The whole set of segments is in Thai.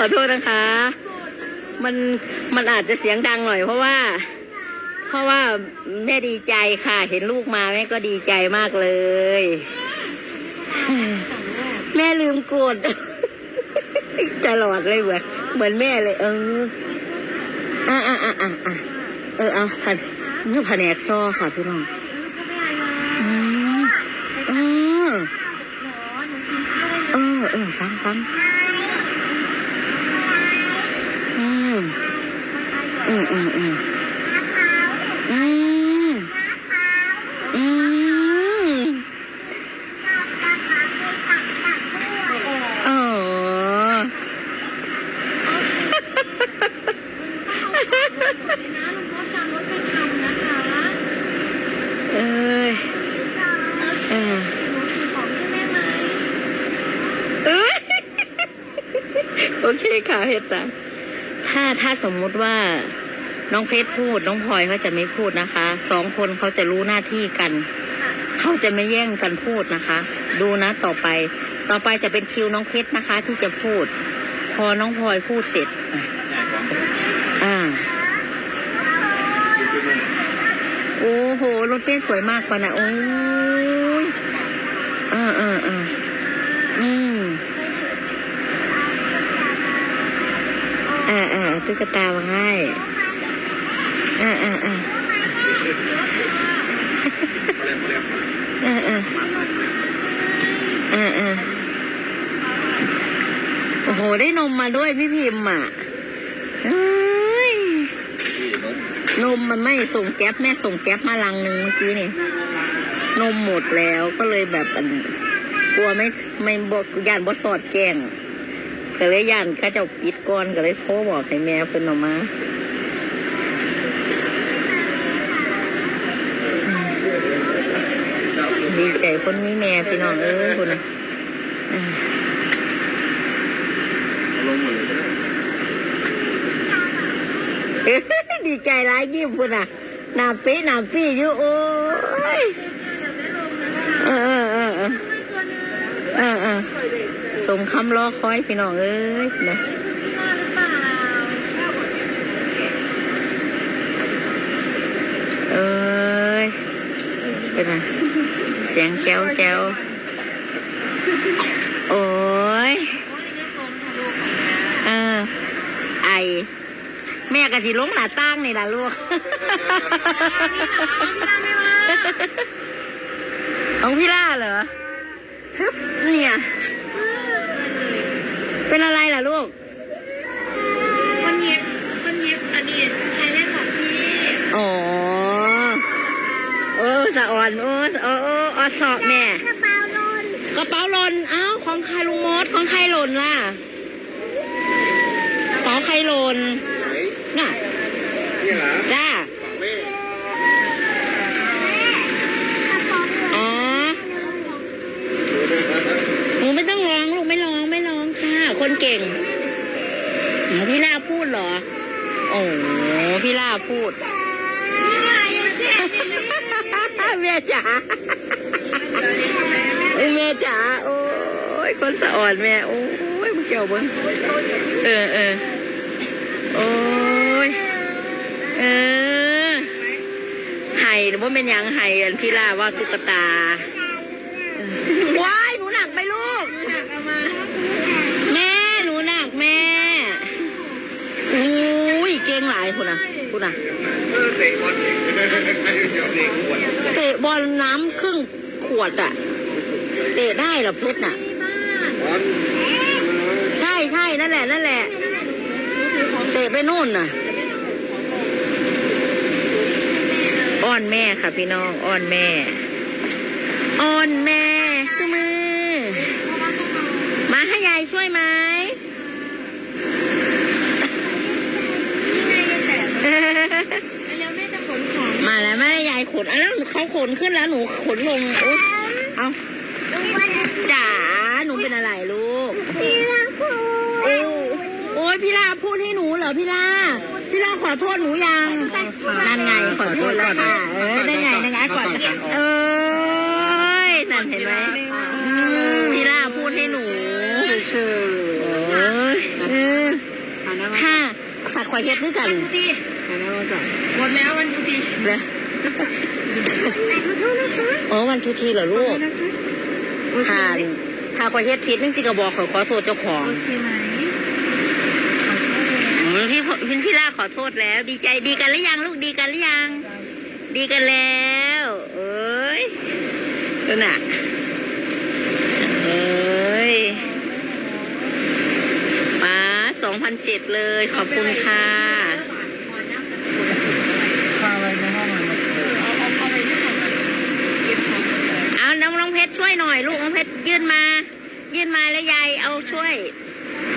ขอโทษนะคะ มันมันอาจจะเสียงดังหน่อย เพราะว่า เพราะว่าแม่ดีใจค่ะ เห็นลูกมาแม่ก็ดีใจมากเลย แม่ลืมกดตลอดเลยเหมือนเหมือนแม่เลย เอออะอะอะอะอะเออเอาผัดนี่แผนกซอค่ะพี่น้องอืมเออเออเออฟังฟังอืม อืมอืมอืมอืมอืมอ๋อเอ้ยเออเอ้ยโอเคค่ะเฮดตาม ถ้าถ้าสมมุติว่าน้องเพชรพูด น้องพลอยเขาจะไม่พูดนะคะสองคนเขาจะรู้หน้าที่กัน เขาจะไม่แย่งกันพูดนะคะ ดูนะต่อไป ต่อไปจะเป็นคิวน้องเพชรนะคะ ที่จะพูด พอน้องพลอยพูดเสร็จอะอ่าโอ้โหรถเป้สวยมากกว่านะโอ้ยอ่าอ่าอ่าอืม อ่าอ่าตุ๊กตามาให้อ่าอ่าอ่าอ่าอ่าอ่าอ่าโอ้โห ได้นมมาด้วยพี่พิมพ์อะเอ้ยนมมันไม่ส่งแก๊ปแม่ส่งแก๊ปมาลังหนึ่งเมื่อกี้นี่นมหมดแล้วก็เลยแบบกลัวไม่ไม่บอกยานบ่สอดแกง ก็เลยย่านข้าเจ้าปิดก่อนก็เลยโทรบอกให้แม่เพิ่นออกมาดีใจคนนี้แม่พี่น้องเอ้ยคนน่ะอืมลงหมดเลยนะดีใจร้ายยิ้มคุณอะหนาปีหนาปีอยู่โอ้ยเออเออเออเออเออเออ สมคำรอคอยพี่น้องเอ้ยนะเอ้ยเป็นไงเสียงแก้วแก้วโอ้ยเออไอแม่กะสิลงหน้าตั้งนี่ล่ะลูกของพี่ล่าเหรอฮึบเนี่ย เป็นอะไรล่ะลูกคนเย็บคนเย็บอันนี้ใครเล่นของพี่อ๋อโอ้สะอ่อนโอ้สะโอ้โอ้อสอบแม่ กระเป๋าลนกระเป๋าหล่นเอ้าของใครลุงมดของใครหล่นล่ะกระเป๋าใครหล่นไหนน่ะเนี่ยเหรอจ้า ฝั่งแม่ อ๋อ หนูไม่ต้องร้องลูกไม่ร้องไม่ร้องค่ะ คนเก่งอืมพี่ล่าพูดเหรอ โอ้พี่ล่าพูดแม่จ๋าเอ้ยแม่จ๋าโอ้ยคนสะอ่อนแม่โอ้ยมึงเจ้าเบิ้งเออเออโอ้ยเออไห้หรือว่าเป็นหยังไห้อันพี่ล่าว่าตุ๊กตาว้ายหนูหนักไหมลูก งหลายคุณอะคุณอะเออเตะบอลเด็กใครเดี๋ยวเด็กขวดเตะบอลน้ำครึ่งขวดอะ เตะได้เหรอเพชรน่ะบอลใช่ใช่นั่นแหละนั่นแหละ เตะไปนู่นน่ะ อ้อนแม่ค่ะพี่น้อง อ้อนแม่ อ้อนแม่สมือ มาให้ยายช่วยไหม แล้วแม่จะขนของ มาแล้วแม่ยายข นอะแล้วเขาขนขึ้นแล้วหนูขนลงโอ๊ยเอาจ๋าหนูเป็นอะไรลูกพี่รักพูโอ้โอ้ยพี่ลาพูดให้หนูเหรอพี่ลาพี่ลาขอโทษหนูยังนั่นไงขอโทษแล้วค่ะเออนั่นไงนั่นไงก่อนเอ้ยนั่นเห็นไหมอืมพี่ลาพูดให้หนูเฉยๆเออเออถ้าถ้าคอยเฮ็ดด้วยกันวันทุกทีหมดแล้ววันทุกทีนะ อ๋อวันทุกทีเหรอลูกถ้าถ้าคอยเฮ็ดผิดนึงสิก็บอกขอขอโทษเจ้าของโอเคไหมอืมพี่พี่พี่ล่าขอโทษแล้ว ดีใจดีกันหรือยังลูกดีกันหรือยัง ดีกันแล้ว เอ้ยดูน่ะเอ้ยมาสองพันเจ็ดเลยขอบคุณค่ะ พาไปในห้องมัน เอาเอาเอาไปที่ห้องก่อนเก็บของ เอาน้องน้องเพ ชรช่วยหน่อย ลูกน้องเพชรยื่นมา ยื่นมาแล้วยายเอาช่วย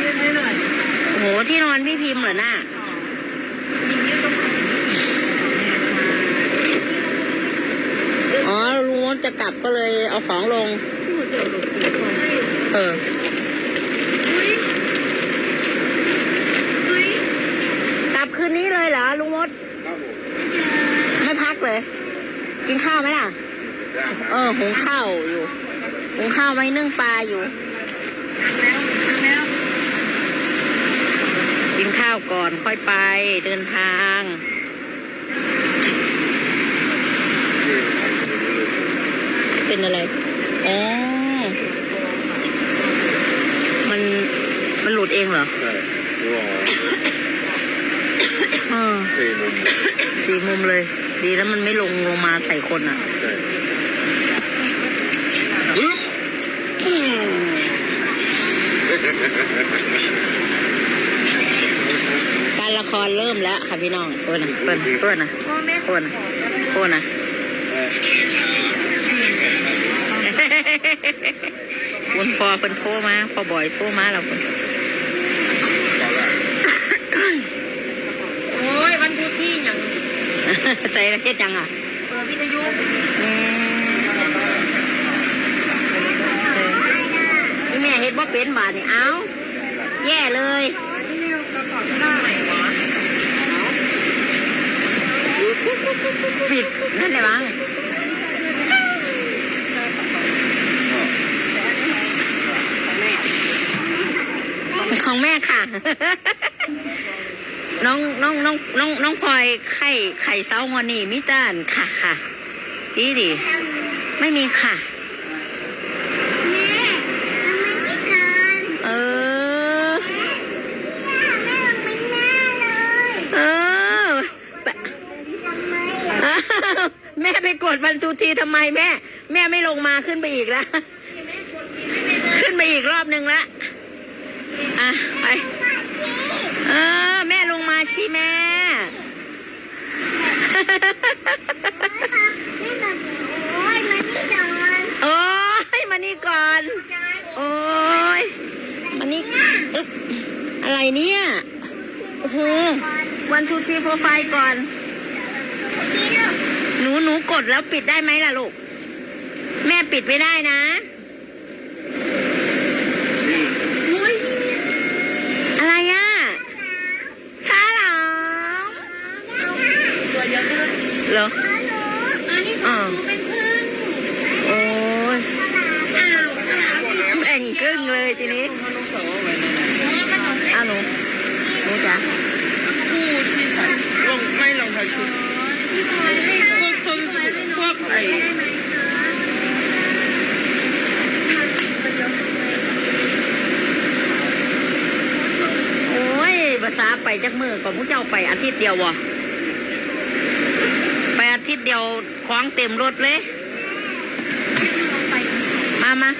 ยืนให้หน่อยโอ้โหที่นอนพี่พิมพ์เหรอน่ะยิงยืนตรงนี้อ๋อลุงมดจะกลับก็เลยเอาของลง เอออุ้ยอุ้ยกลับคืนนี้เลยเหรอลุงมดครับผมไม่พักเลย กินข้าวไหมล่ะได้ เออหุงข้าวอยู่หุงข้าวไว้นึ่งปลาอยู่ทางแล้วทางแล้วกินข้าวก่อนค่อยไปเดินทางเป็นอะไรอ๋อมัน มันหลุดเองเหรอใช่รอเออสี่มุมสี่มุมเลย ดีแล้วมันไม่ลงลงมาใส่คนอะ ใช่ปึ๊บ การละครเริ่มแล้วค่ะพี่น้องเพื่อนนะเพื่อนเพื่อนนะพ่อแม่เพื่อนนะเพื่อนนะคุณพอเพิ่นโทรมาพอบ่อยโทรมาแล้วเพิ่นตอนแรกโอ้ยวันทุกที่อย่างใจระเฮ็ดจังอะเปิดวิทยุอืมเออนี่ แม่เฮ็ดบ่าเป็นบาดนี่เอาแย่เลยปิดนั่นแหละมั้งของแม่ค่ะ น้องน้องน้องน้องน้องพลอยไข่ไข่เซางอนี่มิต้านค่ะค่ะ ดีดี ไม่มีค่ะ แม่ทำไมไม่เกิน เออแม่แม่ไม่น่าเลยเออแปะทำไมอ้าวแม่ไปกดวันทูทีทำไมแม่ แม่ไม่ลงมาขึ้นไปอีกแล้ว ขึ้นไปอีกรอบหนึ่งละอะไปเออ แม่ลงมาชี้แม่ นี่แบบโอ้ยมันไม่โดน โอ้ยมานี่ก่อน โอ้ยมานี่อึ๊บอะไร เนี่ยโอ้โหวันทูทีโปรไฟล์ก่อนพี่ลูกหนูหนูกดแล้วปิดได้ไหมล่ะลูก แม่ปิดไม่ได้นะ อุ้ย อะไรอะชาหลาม ตัวเดียวใช่ไหม เหรอ ฮัลโหล อันนี้ของหนูเป็นพึ่ง โอ้ย อ้าวฉลามสี แบ่งครึ่งเลยทีนี้ ขนม อ้าวหนูหนูจ๋า คู่ที่ใส่ล งไม่รองเท้าชุดพี่พลอยให้พวกส้นสูงพวกไอ้ได้ไหมคะโอ้ยภาษาไปจักมือก่อนพวกเจ้าไปอาทิตย์เดียววะไปอาทิตย์เดียวของเต็มรถเลย มามา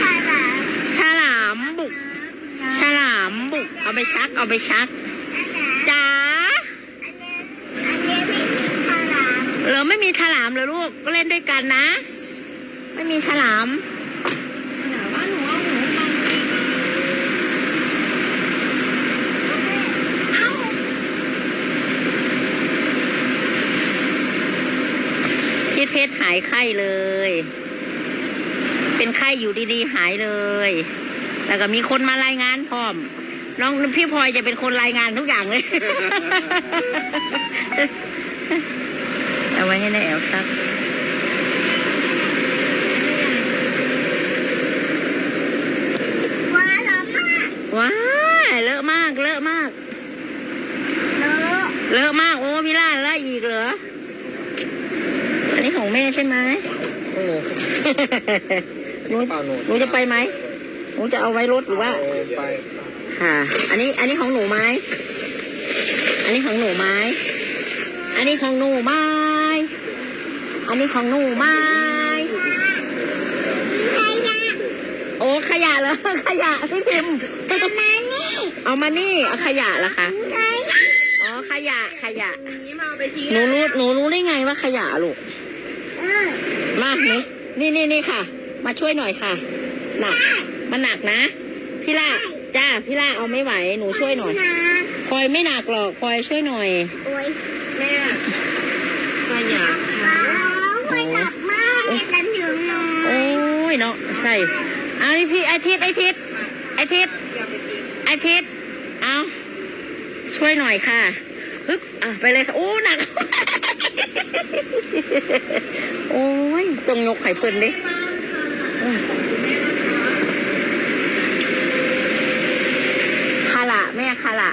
ค่ะหลานฉลามบุก ฉลามบุก เอาไปชัก เอาไปชัก อาจารย์ จ๋า อันนี้ไม่มีค่ะหลาน เห รอไม่มีฉลามเหรอลูกก็เล่นด้วยกันนะ ไม่มีฉลามว่าหนูเอาหนูฟังพีทเพชรหายไข้เลย เป็นไข้อยู่ดีๆ หายเลย แล้วก็มีคนมารายงานพร้อม น้องพี่พลอยจะเป็นคนรายงานทุกอย่างเลย เอาไว้ให้ในแอลซัก ว้าเหรอพ่อว้ายเลอะมเลอะมาก โอ้พี่ล่าละอีกเหรอ อันนี้ของแม่ใช่ไหมโอ้โหหนูเปล่าหนูหนูจะไปไหมหนูจะเอาไว้รถหรือว่าเอาไปค่ะ อันนี้ อันนี้ของหนูไหม อันนี้ของหนูไหม อันนี้ของหนูไหม อันนี้ของหนูไหมใครอยากโอ้ขยะเหรอขยะพี่พิมพ์เอามานี่เอามานี่เอาขยะเหรอคะใครอยากอ๋อขยะขยะนี้มาเอาไปทิ้งหนูรู้หนูรู้ได้ไงว่าขยะลูกเออมาหนูนี่นี่นี่ค่ะ มาช่วยหน่อยค่ะหนักมันหนักนะ พี่ล่าจ้าพี่ล่าเอาไม่ไหวหนูช่วยหน่อยนะพลอยไม่หนักหรอกพลอยช่วยหน่อยโอ้ยแม่ขยะ เนาะใส่เอาพี่ไอทิศไอทิศไอทิศไอทิศเอาช่วยหน่อยค่ะฮึบอะไปเลยค่ะโอ้หนัก โอ้ยตรงยกไข่เพิ่นดิคาละแม่คาละ